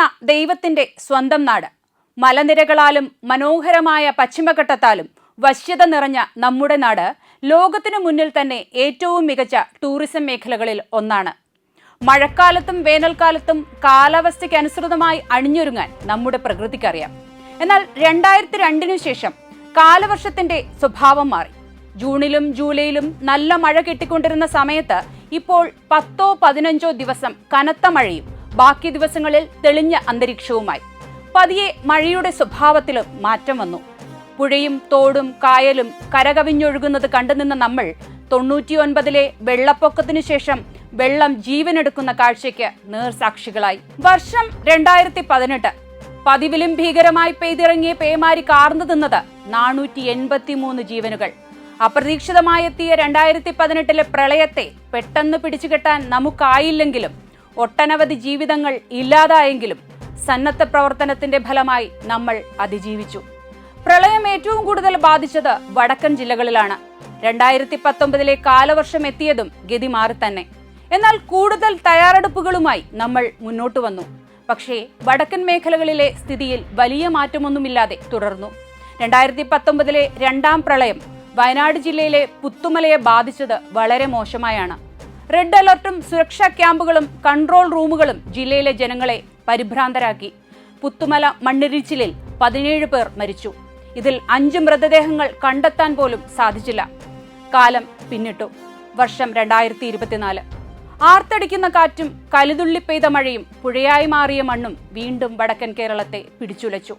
എന്ന ദൈവത്തിന്റെ സ്വന്തം നാട്. മലനിരകളാലും മനോഹരമായ പശ്ചിമഘട്ടത്താലും വശ്യത നിറഞ്ഞ നമ്മുടെ നാട് ലോകത്തിനു മുന്നിൽ തന്നെ ഏറ്റവും മികച്ച ടൂറിസം മേഖലകളിൽ ഒന്നാണ്. മഴക്കാലത്തും വേനൽക്കാലത്തും കാലാവസ്ഥയ്ക്ക് അനുസൃതമായി അണിഞ്ഞൊരുങ്ങാൻ നമ്മുടെ പ്രകൃതിക്കറിയാം. എന്നാൽ രണ്ടായിരത്തി രണ്ടിനു ശേഷം കാലവർഷത്തിന്റെ സ്വഭാവം മാറി. ജൂണിലും ജൂലൈയിലും നല്ല മഴ കിട്ടിക്കൊണ്ടിരുന്ന സമയത്ത് ഇപ്പോൾ പത്തോ പതിനഞ്ചോ ദിവസം കനത്ത മഴയും ബാക്കി ദിവസങ്ങളിൽ തെളിഞ്ഞ അന്തരീക്ഷവുമായി. പതിയെ മഴയുടെ സ്വഭാവത്തിലും മാറ്റം വന്നു. പുഴയും തോടും കായലും കരകവിഞ്ഞൊഴുകുന്നത് കണ്ടുനിന്ന നമ്മൾ തൊണ്ണൂറ്റിയൊൻപതിലെ വെള്ളപ്പൊക്കത്തിനു ശേഷം വെള്ളം ജീവനെടുക്കുന്ന കാഴ്ചയ്ക്ക് നേർസാക്ഷികളായി വർഷം രണ്ടായിരത്തി പതിനെട്ട് പതിവിലും ഭീകരമായി പെയ്തിറങ്ങിയ പേമാരി കാർന്നു തിന്നത് നാനൂറ്റി എൺപത്തി മൂന്ന് ജീവനുകൾ. അപ്രതീക്ഷിതമായെത്തിയ രണ്ടായിരത്തി പതിനെട്ടിലെ പ്രളയത്തെ പെട്ടെന്ന് പിടിച്ചുകെട്ടാൻ നമുക്കായില്ലെങ്കിലും ഒട്ടനവധി ജീവിതങ്ങൾ ഇല്ലാതായെങ്കിലും സന്നദ്ധ പ്രവർത്തനത്തിന്റെ ഫലമായി നമ്മൾ അതിജീവിച്ചു. പ്രളയം ഏറ്റവും കൂടുതൽ ബാധിച്ചത് വടക്കൻ ജില്ലകളിലാണ്. രണ്ടായിരത്തി പത്തൊമ്പതിലെ കാലവർഷം എത്തിയതും ഗതി മാറി തന്നെ. എന്നാൽ കൂടുതൽ തയ്യാറെടുപ്പുകളുമായി നമ്മൾ മുന്നോട്ട് വന്നു. പക്ഷേ വടക്കൻ മേഖലകളിലെ സ്ഥിതിയിൽ വലിയ മാറ്റമൊന്നുമില്ലാതെ തുടർന്നു. രണ്ടായിരത്തി പത്തൊമ്പതിലെ രണ്ടാം പ്രളയം വയനാട് ജില്ലയിലെ പുത്തുമലയെ ബാധിച്ചത് വളരെ മോശമായാണ്. റെഡ് അലർട്ടും സുരക്ഷാ ക്യാമ്പുകളും കൺട്രോൾ റൂമുകളും ജില്ലയിലെ ജനങ്ങളെ പരിഭ്രാന്തരാക്കി. പുത്തുമല മണ്ണിരിച്ചിലിൽ പതിനേഴ് പേർ മരിച്ചു. ഇതിൽ അഞ്ച് മൃതദേഹങ്ങൾ കണ്ടെത്താൻ പോലും സാധിച്ചില്ല. കാലം പിന്നിട്ടു. വർഷം രണ്ടായിരത്തി ഇരുപത്തിനാല് ആർത്തടിക്കുന്ന കാറ്റും കലിതുള്ളി പെയ്ത മഴയും പുഴയായി മാറിയ മണ്ണും വീണ്ടും വടക്കൻ കേരളത്തെ പിടിച്ചുലച്ചു.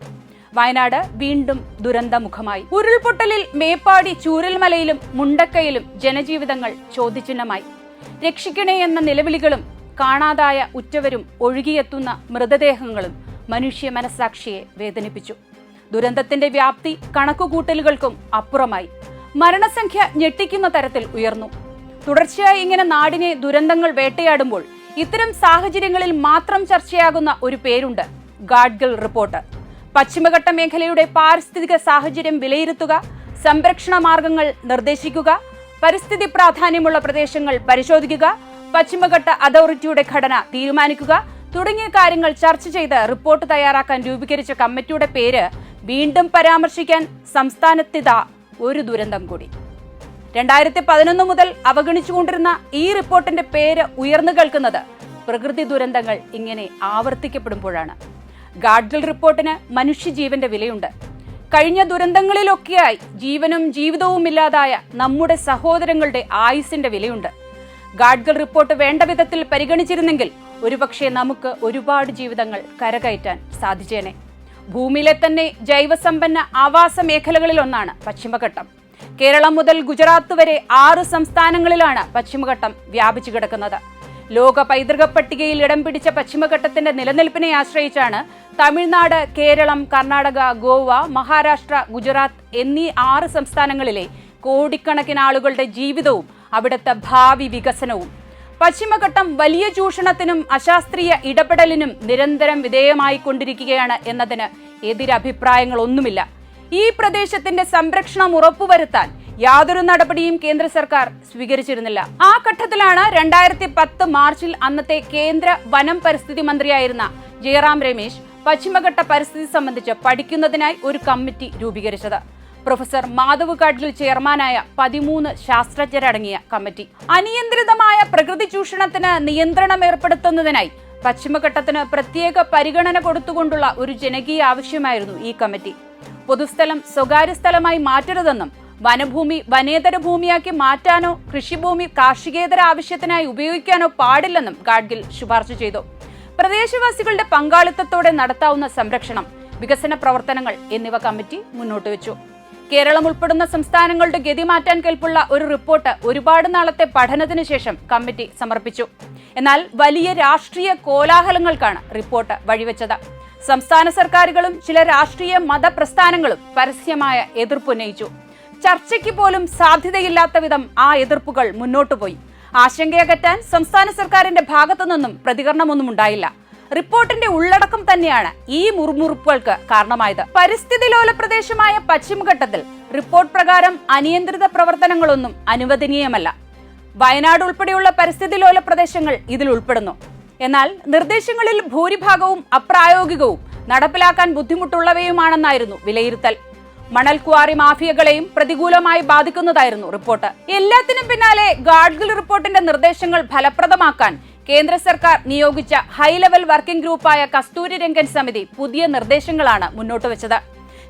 വയനാട് വീണ്ടും ദുരന്തമുഖമായി. ഉരുൾപൊട്ടലിൽ മേപ്പാടി ചൂരൽമലയിലും മുണ്ടക്കയിലും ജനജീവിതങ്ങൾ ചോദ്യചിഹ്നമായി. രക്ഷിക്കണേ എന്ന നിലവിളികളും കാണാതായ ഉറ്റവരും ഒഴുകിയെത്തുന്ന മൃതദേഹങ്ങളും മനുഷ്യ മനസാക്ഷിയെ വേദനിപ്പിച്ചു. ദുരന്തത്തിന്റെ വ്യാപ്തി കണക്കുകൂട്ടലുകൾക്കും അപ്പുറമായി. മരണസംഖ്യ ഞെട്ടിക്കുന്ന തരത്തിൽ ഉയർന്നു. തുടർച്ചയായി ഇങ്ങനെ നാടിനെ ദുരന്തങ്ങൾ വേട്ടയാടുമ്പോൾ ഇത്തരം സാഹചര്യങ്ങളിൽ മാത്രം ചർച്ചയാകുന്ന ഒരു പേരുണ്ട് ഗാഡ്ഗിൽ റിപ്പോർട്ട്. പശ്ചിമഘട്ട മേഖലയുടെ പാരിസ്ഥിതിക സാഹചര്യം വിലയിരുത്തുക സംരക്ഷണ മാർഗങ്ങൾ നിർദ്ദേശിക്കുക പരിസ്ഥിതി പ്രാധാന്യമുള്ള പ്രദേശങ്ങൾ പരിശോധിക്കുക പശ്ചിമഘട്ട അതോറിറ്റിയുടെ ഘടന തീരുമാനിക്കുക തുടങ്ങിയ കാര്യങ്ങൾ ചർച്ച ചെയ്ത് റിപ്പോർട്ട് തയ്യാറാക്കാൻ രൂപീകരിച്ച കമ്മിറ്റിയുടെ പേര് വീണ്ടും പരാമർശിക്കാൻ സംസ്ഥാനത്തിത ഒരു ദുരന്തം കൂടി. രണ്ടായിരത്തി പതിനൊന്ന് മുതൽ അവഗണിച്ചുകൊണ്ടിരുന്ന ഈ റിപ്പോർട്ടിന്റെ പേര് ഉയർന്നു കേൾക്കുന്നത് പ്രകൃതി ദുരന്തങ്ങൾ ഇങ്ങനെ ആവർത്തിക്കപ്പെടുമ്പോഴാണ്. ഗാഡ്ഗിൽ റിപ്പോർട്ടിന് മനുഷ്യജീവന്റെ വിലയുണ്ട്. കഴിഞ്ഞ ദുരന്തങ്ങളിലൊക്കെയായി ജീവനും ജീവിതവും ഇല്ലാതായ നമ്മുടെ സഹോദരങ്ങളുടെ ആയുസിന്റെ വിലയുണ്ട്. ഗാഡ്ഗിൽ റിപ്പോർട്ട് വേണ്ട വിധത്തിൽ പരിഗണിച്ചിരുന്നെങ്കിൽ ഒരുപക്ഷെ നമുക്ക് ഒരുപാട് ജീവിതങ്ങൾ കരകയറ്റാൻ സാധിച്ചേനെ. ഭൂമിയിലെ തന്നെ ജൈവസമ്പന്ന ആവാസ മേഖലകളിൽ ഒന്നാണ് പശ്ചിമഘട്ടം. കേരളം മുതൽ ഗുജറാത്ത് വരെ ആറ് സംസ്ഥാനങ്ങളിലാണ് പശ്ചിമഘട്ടം വ്യാപിച്ചു കിടക്കുന്നത്. ലോക പൈതൃക പട്ടികയിൽ ഇടം പിടിച്ച പശ്ചിമഘട്ടത്തിന്റെ നിലനിൽപ്പിനെ ആശ്രയിച്ചാണ് തമിഴ്നാട് കേരളം കർണാടക ഗോവ മഹാരാഷ്ട്ര ഗുജറാത്ത് എന്നീ ആറ് സംസ്ഥാനങ്ങളിലെ കോടിക്കണക്കിന് ആളുകളുടെ ജീവിതവും അവിടുത്തെ ഭാവി വികസനവും. പശ്ചിമഘട്ടം വലിയ ചൂഷണത്തിനും അശാസ്ത്രീയ ഇടപെടലിനും നിരന്തരം വിധേയമായിക്കൊണ്ടിരിക്കുകയാണ് എന്നതിന് എതിരഭിപ്രായങ്ങളൊന്നുമില്ല. ഈ പ്രദേശത്തിന്റെ സംരക്ഷണം ഉറപ്പുവരുത്താൻ യാതൊരു നടപടിയും കേന്ദ്ര സർക്കാർ സ്വീകരിച്ചിരുന്നില്ല. ആ ഘട്ടത്തിലാണ് രണ്ടായിരത്തി പത്ത് മാർച്ചിൽ അന്നത്തെ കേന്ദ്ര വനം പരിസ്ഥിതി മന്ത്രിയായിരുന്ന ജയറാം രമേശ് പശ്ചിമഘട്ട പരിസ്ഥിതി സംബന്ധിച്ച് പഠിക്കുന്നതിനായി ഒരു കമ്മിറ്റി രൂപീകരിച്ചത്. പ്രൊഫസർ മാധവ് കാട്ടിൽ ചെയർമാനായ പതിമൂന്ന് ശാസ്ത്രജ്ഞരടങ്ങിയ കമ്മിറ്റി. അനിയന്ത്രിതമായ പ്രകൃതി ചൂഷണത്തിന് നിയന്ത്രണം ഏർപ്പെടുത്തുന്നതിനായി പശ്ചിമഘട്ടത്തിന് പ്രത്യേക പരിഗണന കൊടുത്തുകൊണ്ടുള്ള ഒരു ജനകീയ ആവശ്യമായിരുന്നു ഈ കമ്മിറ്റി. പൊതുസ്ഥലം സ്വകാര്യ സ്ഥലമായി മാറ്റരുതെന്നും വനഭൂമി വനേതര ഭൂമിയാക്കി മാറ്റാനോ കൃഷിഭൂമി കാർഷികേതര ആവശ്യത്തിനായി ഉപയോഗിക്കാനോ പാടില്ലെന്നും ഗാഡ്ഗിൽ ശുപാർശ ചെയ്തു. പ്രദേശവാസികളുടെ പങ്കാളിത്തത്തോടെ നടത്താവുന്ന സംരക്ഷണം വികസന പ്രവർത്തനങ്ങൾ എന്നിവ കമ്മിറ്റി മുന്നോട്ട് വെച്ചു. കേരളം ഉൾപ്പെടുന്ന സംസ്ഥാനങ്ങളുടെ ഗതി മാറ്റാൻ കേൾപ്പുള്ള ഒരു റിപ്പോർട്ട് ഒരുപാട് നാളത്തെ പഠനത്തിന് ശേഷം കമ്മിറ്റി സമർപ്പിച്ചു. എന്നാൽ വലിയ രാഷ്ട്രീയ കോലാഹലങ്ങൾക്കാണ് റിപ്പോർട്ട് വഴിവെച്ചത്. സംസ്ഥാന സർക്കാരുകളും ചില രാഷ്ട്രീയ മതപ്രസ്ഥാനങ്ങളും പരസ്യമായ എതിർപ്പുന്നയിച്ചു ചർച്ചയ്ക്ക് പോലും സാധ്യതയില്ലാത്ത വിധം ആ എതിർപ്പുകൾ മുന്നോട്ടു പോയി. ആശങ്കയകറ്റാൻ സംസ്ഥാന സർക്കാരിന്റെ ഭാഗത്തു നിന്നും പ്രതികരണമൊന്നും ഉണ്ടായില്ല. റിപ്പോർട്ടിന്റെ ഉള്ളടക്കം തന്നെയാണ് ഈ മുറുമുറുപ്പുകൾക്ക് കാരണമായത്. പരിസ്ഥിതി ലോല പ്രദേശമായ പശ്ചിമഘട്ടത്തിൽ റിപ്പോർട്ട് പ്രകാരം അനിയന്ത്രിത പ്രവർത്തനങ്ങളൊന്നും അനുവദനീയമല്ല. വയനാട് ഉൾപ്പെടെയുള്ള പരിസ്ഥിതി ലോല പ്രദേശങ്ങൾ ഇതിൽ ഉൾപ്പെടുന്നു. എന്നാൽ നിർദ്ദേശങ്ങളിൽ ഭൂരിഭാഗവും അപ്രായോഗികവും നടപ്പിലാക്കാൻ ബുദ്ധിമുട്ടുള്ളവയുമാണെന്നായിരുന്നു വിലയിരുത്തൽ. മണൽ ക്വാറി മാഫിയകളെയും പ്രതികൂലമായി ബാധിക്കുന്നതായിരുന്നു റിപ്പോർട്ട്. എല്ലാത്തിനും പിന്നാലെ ഗാഡ്ഗിൽ റിപ്പോർട്ടിന്റെ നിർദ്ദേശങ്ങൾ ഫലപ്രദമാക്കാൻ കേന്ദ്ര സർക്കാർ നിയോഗിച്ച ഹൈ ലെവൽ വർക്കിംഗ് ഗ്രൂപ്പായ കസ്തൂരി രംഗൻ സമിതി പുതിയ നിർദ്ദേശങ്ങളാണ് മുന്നോട്ട് വെച്ചത്.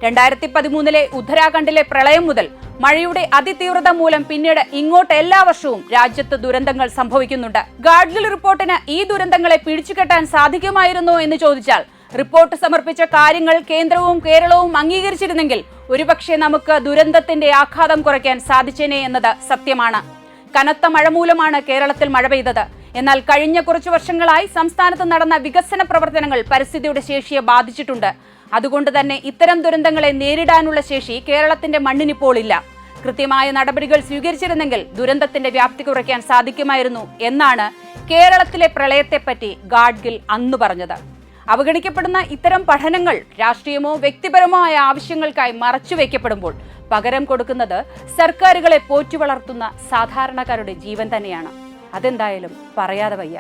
രണ്ടായിരത്തി പതിമൂന്നിലെ ഉത്തരാഖണ്ഡിലെ പ്രളയം മുതൽ മഴയുടെ അതിതീവ്രത മൂലം പിന്നീട് ഇങ്ങോട്ട് എല്ലാ വർഷവും രാജ്യത്ത് ദുരന്തങ്ങൾ സംഭവിക്കുന്നുണ്ട്. ഗാഡ്ഗിൽ റിപ്പോർട്ടിന് ഈ ദുരന്തങ്ങളെ പിടിച്ചുകെട്ടാൻ സാധിക്കുമായിരുന്നോ എന്ന് ചോദിച്ചാൽ റിപ്പോർട്ട് സമർപ്പിച്ച കാര്യങ്ങൾ കേന്ദ്രവും കേരളവും അംഗീകരിച്ചിരുന്നെങ്കിൽ ഒരുപക്ഷെ നമുക്ക് ദുരന്തത്തിന്റെ ആഘാതം കുറയ്ക്കാൻ സാധിച്ചേനെ എന്നത് സത്യമാണ്. കനത്ത മഴ മൂലമാണ് കേരളത്തിൽ മഴ പെയ്തത്. എന്നാൽ കഴിഞ്ഞ കുറച്ചു വർഷങ്ങളായി സംസ്ഥാനത്ത് നടന്ന വികസന പ്രവർത്തനങ്ങൾ പരിസ്ഥിതിയുടെ ശേഷിയെ ബാധിച്ചിട്ടുണ്ട്. അതുകൊണ്ട് തന്നെ ഇത്തരം ദുരന്തങ്ങളെ നേരിടാനുള്ള ശേഷി കേരളത്തിന്റെ മണ്ണിനിപ്പോൾ ഇല്ല. കൃത്യമായ നടപടികൾ സ്വീകരിച്ചിരുന്നെങ്കിൽ ദുരന്തത്തിന്റെ വ്യാപ്തി കുറയ്ക്കാൻ സാധിക്കുമായിരുന്നു എന്നാണ് കേരളത്തിലെ പ്രളയത്തെപ്പറ്റി ഗാഡ്ഗിൽ അന്ന് പറഞ്ഞത്. അവഗണിക്കപ്പെടുന്ന ഇത്തരം പഠനങ്ങൾ രാഷ്ട്രീയമോ വ്യക്തിപരമോ ആയ ആവശ്യങ്ങൾക്കായി മറച്ചുവെക്കപ്പെടുമ്പോൾ പകരം കൊടുക്കുന്നത് സർക്കാരുകളെ പോറ്റി വളർത്തുന്ന സാധാരണക്കാരുടെ ജീവൻ തന്നെയാണ്. അതെന്തായാലും പറയാതെ വയ്യ.